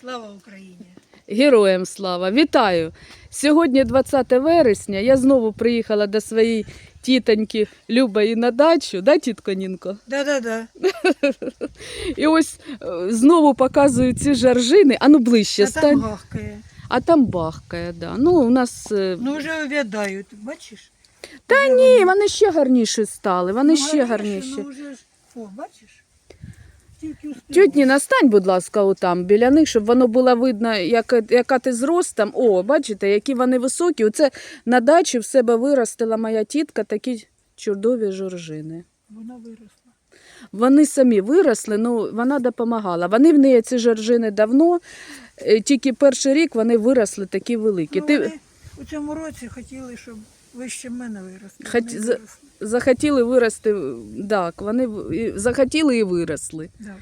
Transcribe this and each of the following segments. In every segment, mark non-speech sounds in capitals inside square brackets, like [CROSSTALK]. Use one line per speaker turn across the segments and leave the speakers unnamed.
Слава Україні!
Героям слава! Вітаю! Сьогодні 20 вересня. Я знову приїхала до своєї тітоньки Любої на дачу, да, тітко Нінко?
Да-да-да. [LAUGHS]
І ось е, знову показую ці жаржини, а ну ближче
А там
стань.
гахкає.
А там бахкає, да. Ну, у нас. е,
Ну вже увядають, бачиш?
Та ні,
вони-
ще гарніші стали, вони
Ну,
ще
гарніше,
гарніші.
Ну, вже ж... О, бачиш? Тільки
настань, будь ласка, отам біля них, щоб воно було видно, яка, яка ти зростом. О, бачите, які вони високі. Оце на дачі в себе виростила моя тітка такі чудові жоржини.
Вона виросла.
Вони самі виросли, ну вона допомагала. Вони в неї ці жоржини давно, е, тільки перший рік вони виросли такі великі.
Ну,
Ти
вони у цьому році хотіли, щоб вище мене виросли.
Хоч
Вони виросли.
Захотіли вирости, так, вони захотіли і виросли.
Да.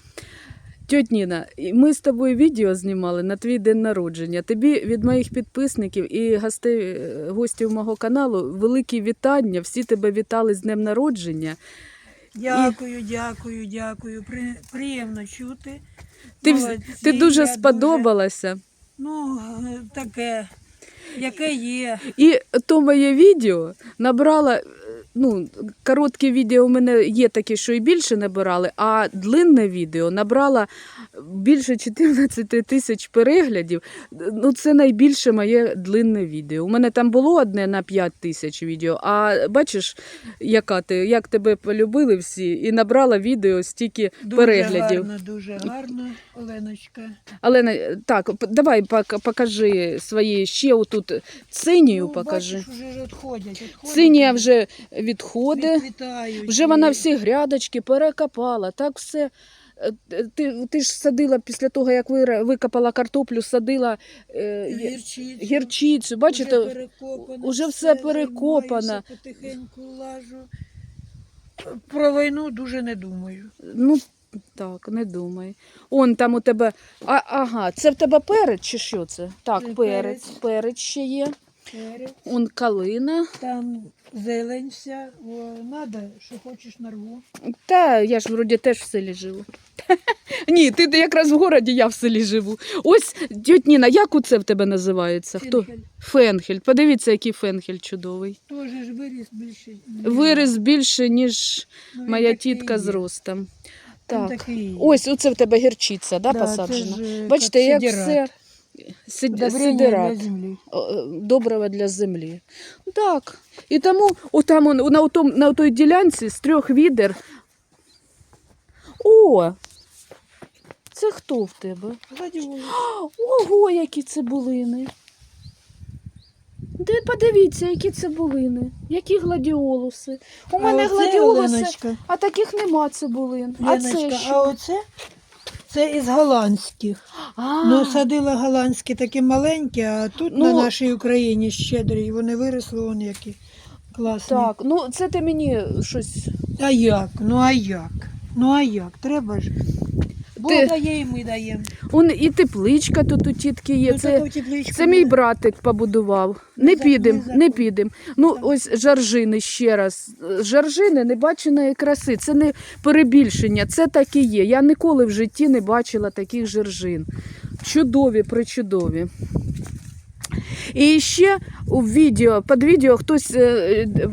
Тьоть Ніна, ми з тобою відео знімали на твій день народження. Тобі від моїх підписників і гостей, е, гостів мого каналу великі вітання. Всі тебе вітали з днем народження.
Дякую, дякую, дякую. При... Приємно чути.
Ти,
Молодці,
ти дуже
я
сподобалася.
Ну, е, таке, яке є.
І то моє відео набрало. Ну, коротке відео у мене є такі, що і більше набирали, а длинне відео набрало більше 14 тисяч переглядів. Ну, це найбільше моє длинне відео. У мене там було одне на 5 тисяч відео, а бачиш, яка ти, як тебе полюбили всі, і набрала відео стільки
Дуже
переглядів.
гарно, дуже гарно, Оленочка.
Але не- так, давай покажи свої ще отут синію покажи.
Ну, Бачиш, вже відходять. відходять
Синя вже
відквітають.
Вже вона всі грядочки перекопала, так все. Е, Ти, ти ж садила після того, як викопала картоплю, садила е,
Гірчицю.
гірчицю. Бачите,
Уже
уже все перекопано.
Потихеньку лажу. Про війну дуже не думаю.
ну так, не думай. Он там у тебе. А, ага, це в тебе перець чи що це? Так, перець.
перець.
Перець ще є.
Перець,
Он калина.
Там зелень вся. О, надо, що хочеш нарву.
Та я ж вроді теж в селі живу. [LAUGHS] Ні, ти якраз в городі, я в селі живу. Ось, тьоть Ніна, як у це в тебе називається? Хто? Фенхель. Подивіться, який фенхель чудовий.
Теж ж виріс більше.
Виріс більше, ніж
Ну, він
моя
такий
тітка
є.
з ростом. Так.
такий.
Ось оце в тебе гірчиця, да,
Да,
посаджена.
це ж, е,
Бачите, як
сидират.
все сидират. Добрива для землі. Так. І тому отам, он, на, отом, на той ділянці з трьох відер. О! Це хто в тебе? Ого, які цибулини. Де подивіться, які цибулини, які гладіолуси. У мене
А
гладіолуси,
Оленочка,
а таких нема цибулин. А це що?
а оце це із голландських.
А,
Ну, садила голландські такі маленькі, а тут
Ну,
на нашій Україні щедрі. Вони виросли, вон які класні.
так, ну це ти мені щось.
А як? Ну а як? Ну а як? Треба ж. Бог дає і ми даємо.
Он і тепличка тут у тітки є.
Ну,
це
таку тепличку
Це
ми-
мій братик побудував. Не
за-
підем,
не за-
не підем. Ну, ось жаржини ще раз. Жаржини небаченої краси. Це не перебільшення, це так і є. Я ніколи в житті не бачила таких жаржин. Чудові, причудові. І ще у відео, під відео хтось, е, е,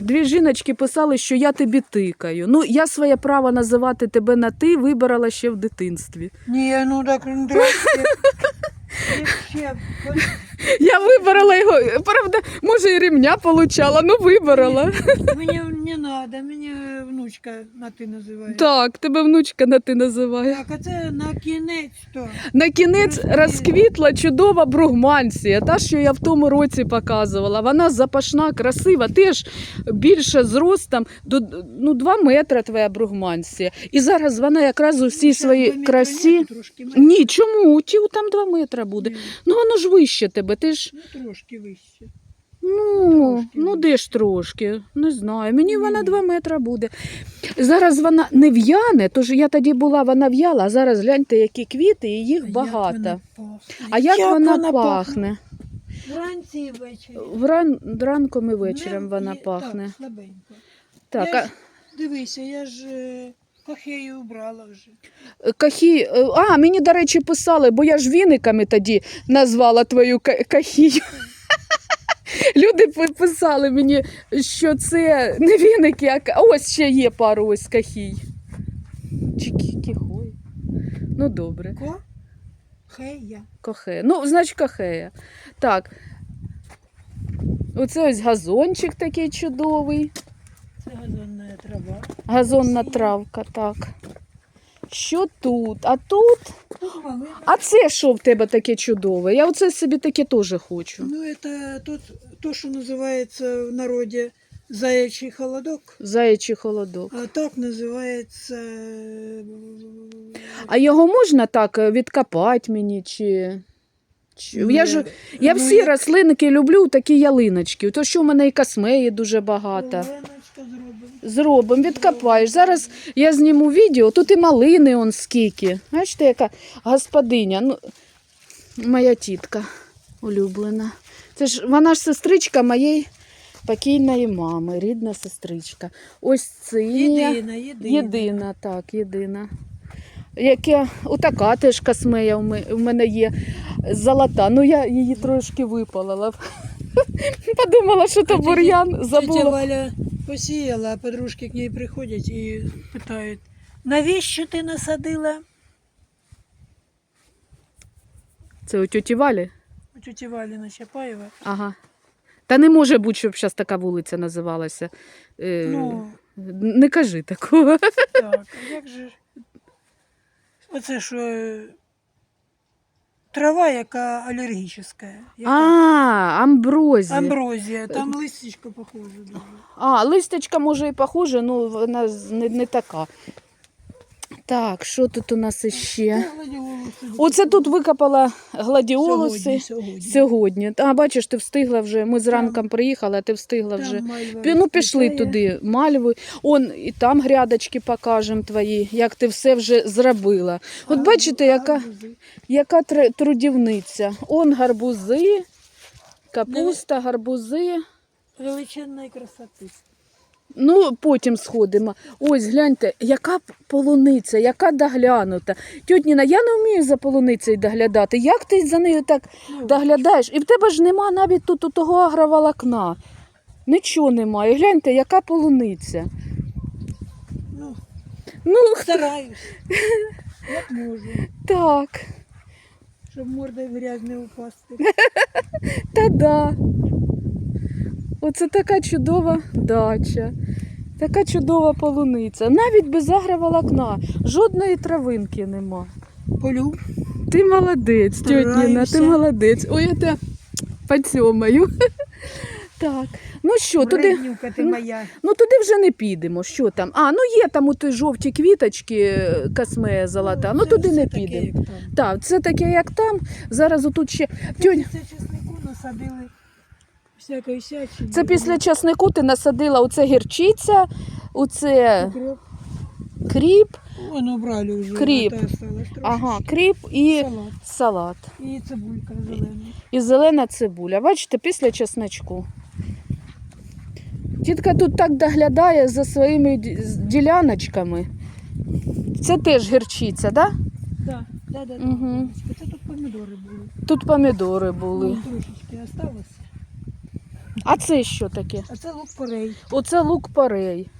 дві жіночки писали, що я тобі тикаю. Ну, я своє право називати тебе на ти вибирала ще в дитинстві.
Ні, ну так ну,
Я вибрала його. Правда, може, і ремня получала, ну вибрала.
Мені не треба, мені внучка на ти називає.
Так, тебе внучка на ти називає.
Так, а це на кінець то.
На кінець
Розквітла.
чудова бругмансія, та, що я в тому році показувала. Вона запашна, красива, теж більше зростом, до ну, 2 метри твоя бругмансія. І зараз вона якраз у всій своїй красі. Ні, чому? Ті там 2 метри буде. Ну воно ж вище тебе. Ти ж
Ну, трошки вище.
Ну,
Трошки.
ну де ж трошки, не знаю. Мені вона
Ні.
2 метри буде. Зараз вона не в'яне, тож я тоді була, вона в'яла, а зараз гляньте, які квіти, і їх
Як
багато.
вона пахне.
А як, вона, пахне?
Вранці і ввечері.
Вран... Ранком і вечором вона пахне.
Так, слабенько.
Так,
Я
а...
ж, дивися, я ж Кохею убрала вже.
Кахі... е, А, мені, до речі, писали, бо я ж віниками тоді назвала твою ка- кахію. [LAUGHS] Люди писали мені, що це не віники, а ось ще є пару ось кахій. Чи. Ну, добре.
Кохея.
Кохе. Ну, значить, кохея. Так. Оце ось газончик такий чудовий.
Це газонна трава.
Газонна травка, так. Що тут? А тут?
Тут малина.
А це що в тебе таке чудове? Я оце собі таке теж хочу.
Ну, это тот, то, что называется в народе заячий холодок,
Заячий холодок.
а так называется... э,
А його можна так е, відкопати мені? Чи... чи... Я, ж, я
ну,
всі
як-
рослинки люблю, такі ялиночки. То що в мене і космеї дуже багато.
Оленочка зробимо.
Відкопаєш. Зараз я зніму відео, тут і малини он скільки. Бачите, яка господиня. Ну, моя тітка улюблена. Це ж вона ж сестричка моєї покійної мами, рідна сестричка. Ось це
Єдина, єдина.
єдина, так, єдина. Яке, отака теж космея в мене є золота. Ну я її трошки випалила. [LAUGHS] Подумала, що то бур'ян
Тетя
забула.
Посіяла, а подружки к ней приходять і питають, навіщо ти насадила?
Це у тьоті Валі?
У тіті Валі на Чапаєва.
Ага. Та не може бути, щоб зараз така вулиця називалася. Е,
Ну,
Не кажи такого.
так, а як же? Оце що е, трава, яка алергічна. Яка...
А, амброзія.
Амброзія, там листечко похоже дуже.
А, листочка може і похожа, але вона з- не, не така. Так, що тут у нас іще? Оце тут викопала гладіолуси
Сьогодні, сьогодні.
сьогодні. А, бачиш, ти встигла вже. Ми зранком приїхали, а ти встигла
Там
вже. Ну, пішли
розквітає.
туди, мальви. Он і там грядочки покажемо твої, як ти все вже зробила. От
А,
бачите, яка, яка трудівниця. Он гарбузи, капуста, гарбузи.
Величезної красоти.
Ну, потім сходимо. Ось, гляньте, яка полуниця, яка доглянута. Тьотніна, я не вмію за полуницею доглядати. Як ти за нею так
Ну,
доглядаєш? І в тебе ж нема навіть тут у того агроволокна. Нічого немає. Гляньте, яка полуниця.
ну,
Ну,
стараюсь. [LAUGHS] Як можу,
так,
щоб мордою в грязь не упасти. [LAUGHS]
та да. Оце така чудова дача. Така чудова полуниця. Навіть без агроволокна. Жодної травинки нема.
Полю.
Ти молодець, тьотніна, ти молодець. Ой, я тебе поцьомаю. Так. Ну що, туди,
ти
ну,
моя.
ну туди вже не підемо. Що там? А, ну є там у ті жовті квіточки, е, космея золота. Ну
це
туди не підемо. Так, це таке, як там. Зараз отут ще.
Це чеснику насадили
це після часнику ти насадила оце гірчиця, оце кріп,
Вон убрали вже.
Кріп.
трошечки.
ага, кріп і
Салат.
салат.
І цибулька зелена.
І зелена цибуля. Бачите, після чесночку. Тітка тут так доглядає за своїми ді- з- діляночками. Це теж гірчиця, так? Да?
Да, да, да,
Мгм.
Це тут помідори були.
Тут помідори були.
Ну, трошечки осталось.
А це що таке?
А це лук порей.
Оце лук порей.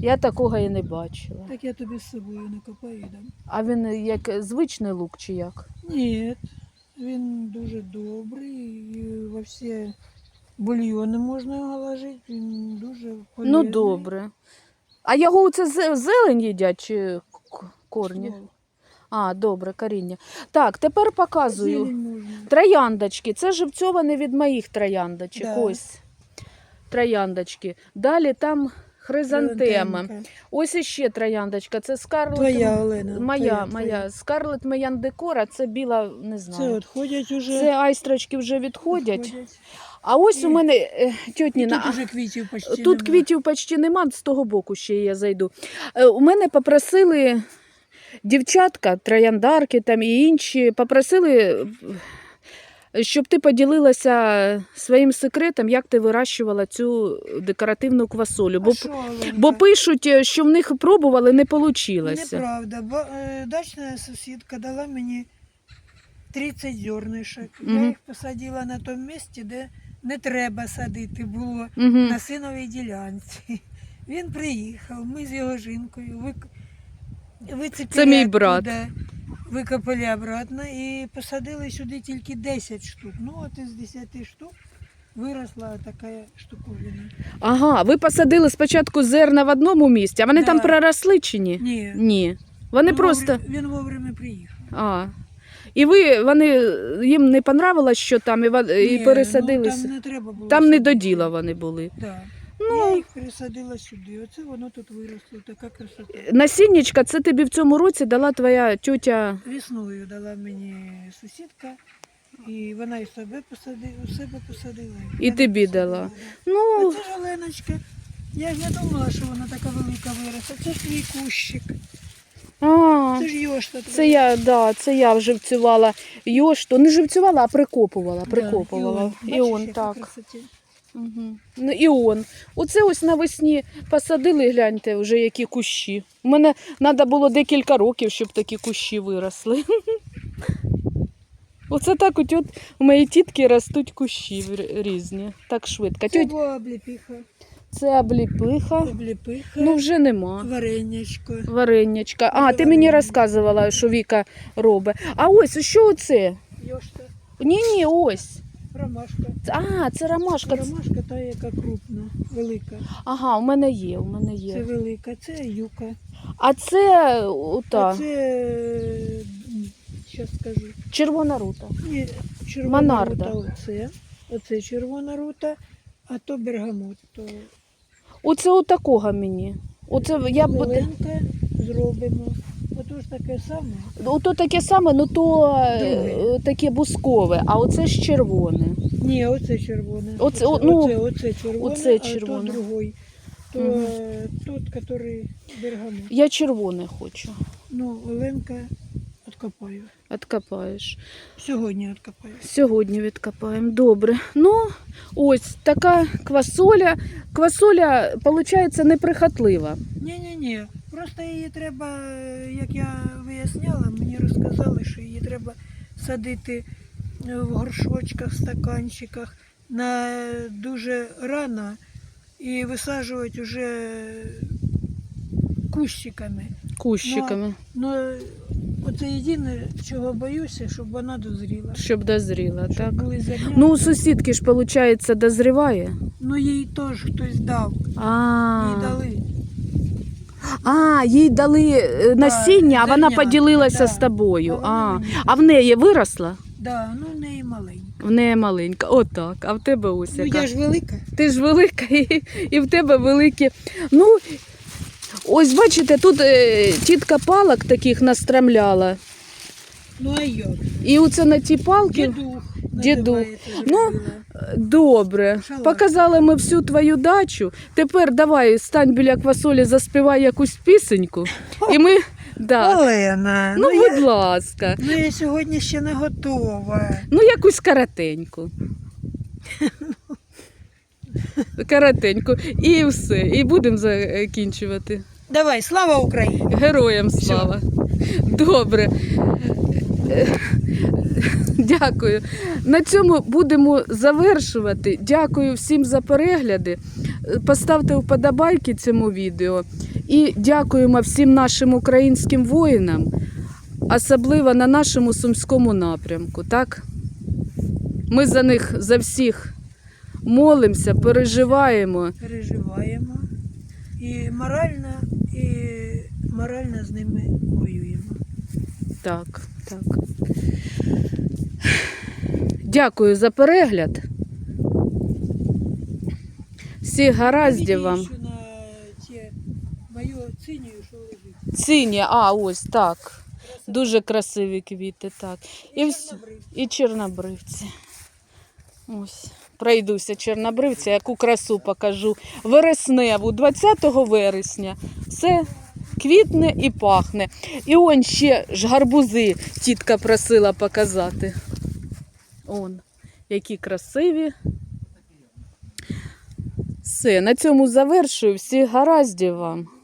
Я такого і не бачила.
Так я тобі з собою накопаю і дам.
А він як звичний лук чи як?
Ні, він дуже добрий. І во всі бульйони можна його ложити. Він дуже полезний.
Ну добре. А його це зелень їдять чи к- корні?
Слово.
А, добре, коріння. Так, тепер показую. Трояндочки. Це живцьоване від моїх трояндочок.
Да.
Ось. Трояндочки. Далі там хризантеми. Ось іще трояндочка. Це скарлет.
Твоя, Олена.
Моя,
твоя,
моя.
твоя.
Скарлет Меяндекора, це біла, не знаю.
от ходять уже.
Це айстрочки вже відходять.
відходять.
А ось у мене е, тьотніна.
тут уже квітів почти
Тут
нема.
квітів почти нема, з того боку ще я зайду. Е, У мене попросили дівчатка, трояндарки там і інші, попросили щоб ти поділилася своїм секретом, як ти вирощувала цю декоративну квасолю. Бо,
що,
бо пишуть, е, що в них пробували, не вийшло.
Неправда. Бо, е, дачна сусідка дала мені 30 зернишок.
Мгм.
Я їх посадила на тому місці, де не треба садити було.
Угу.
на синовій ділянці. Він приїхав, ми з його жінкою вик... вицепили
Це мій брат.
оттуда, викопали обратно і посадили сюди тільки 10 штук. Ну от із 10 штук виросла така штуковина.
Ага, ви посадили спочатку зерна в одному місці, а вони
Да.
там проросли чи ні?
Ні,
Ні. Вони
ну,
просто.
вовремя- він вовремя приїхав.
А. І ви вони їм не понравилось, що там і, ва- і
Ні,
пересадилися.
Ну, там не треба було.
Там не до діла вони були.
Да.
Ну.
Я їх пересадила сюди. Оце воно тут виросло, така красота.
Насіннячка, це тобі в цьому році дала твоя тьотя.
Весною дала мені сусідка, і вона і себе посадила, у себе посадила.
І
мене
тобі
посадила,
дала.
да.
Ну,
А це ж Оленочка. Я ж не думала, що вона така велика виросла. Це ж твій кущик.
а,
Це ж йошта твоя.
це я, да, це я вживцювала йошту. Не живцювала, а прикопувала.
Да,
Прикопувала.
І
І
он Бачиш, яка
так.
красоті.
Угу. Ну і он. Оце ось навесні посадили, гляньте, вже які кущі. У мене треба було декілька років, щоб такі кущі виросли. [LAUGHS] Оце так от, от у моєї тітки ростуть кущі різні. Так швидко.
Це
Тьоть,
була обліпіха.
це обліпиха.
Обліпиха,
Ну вже нема.
варенячко.
Варенячка. А, ти мені розказувала, що Віка робить. А ось що оце?
Йошта,
Ні, ні, ось.
Ромашка.
А, це ромашка. Це-
Ромашка та, яка крупна, велика.
Ага, у мене є, у мене є.
Це велика, це юка.
А це ота,
А це, зараз скажу,
червона рута.
Ні, червона
Монарда.
рута оце. Оце червона рута, а то бергамот. То
Оце отакого мені. Оце я б.
зеленка зробимо. Таке саме.
Ото таке саме, ну то е,
Друге.
таке бускове, а оце ж червоне.
Ні, оце червоне.
Оце, о, ну,
оце, оце червоне,
оце
а то другой. То
Мгм.
е, тот, який бергамот.
Я червоне хочу.
Ну, Оленка відкопаю.
Откопаєш.
Сьогодні відкопаю.
Сьогодні відкопаємо. Добре. Ну, ось така квасоля. Квасоля, виходить, неприхотлива.
Ні-ні-ні. Просто її треба, е, як я виясняла, мені розказали, що її треба садити е, в горшочках, стаканчиках на дуже рано і висаджувати вже кущиками.
Кущиками,
Ну, оце єдине, чого боюся, щоб вона дозріла.
щоб дозріла,
Щоб
так? Ну, у сусідки ж, виходить, дозріває.
ну їй теж хтось дав.
А,
Їй дали.
А їй дали е, насіння, а вона поділилася
да.
з тобою.
А
А,
вона мені
а в неї виросла?
Да, ну в неї маленька.
В неї маленька. Отак. А в тебе ось
Ну
яка.
я ж велика.
Ти ж велика і, і в тебе великі. Ну, ось бачите, тут е, тітка палок таких настрамляла.
Ну а як?
І оце на ті палки.
Дідух.
Дідух.
називається,
Ну,
зробила.
Добре.
Шалаш.
Показали ми всю твою дачу. Тепер давай стань біля квасолі, заспівай якусь пісеньку. І ми. Да.
Олена,
Ну,
ну, я,
будь ласка.
ну я сьогодні ще не готова.
Ну, якусь каратеньку. [LAUGHS] Каратеньку. І все. І будемо закінчувати.
Давай, слава Україні!
Героям слава. Добре. Дякую. На цьому будемо завершувати. Дякую всім за перегляди. Поставте вподобайки цьому відео. І дякуємо всім нашим українським воїнам, особливо на нашому сумському напрямку. Так? Ми за них за всіх молимося, переживаємо.
Переживаємо. І морально, і морально з ними воюємо.
Так, так. Дякую за перегляд. Всіх гараздів вам. Ціні, а ось так. Дуже красиві квіти, так. І, вс...
чорнобривці.
і чорнобривці. Ось. Пройдуся чорнобривця, яку красу покажу. Вересневу, 20 вересня. Все квітне і пахне. І он ще ж гарбузи тітка просила показати. Он, які красиві. Все, на цьому завершую. Всі гараздів вам.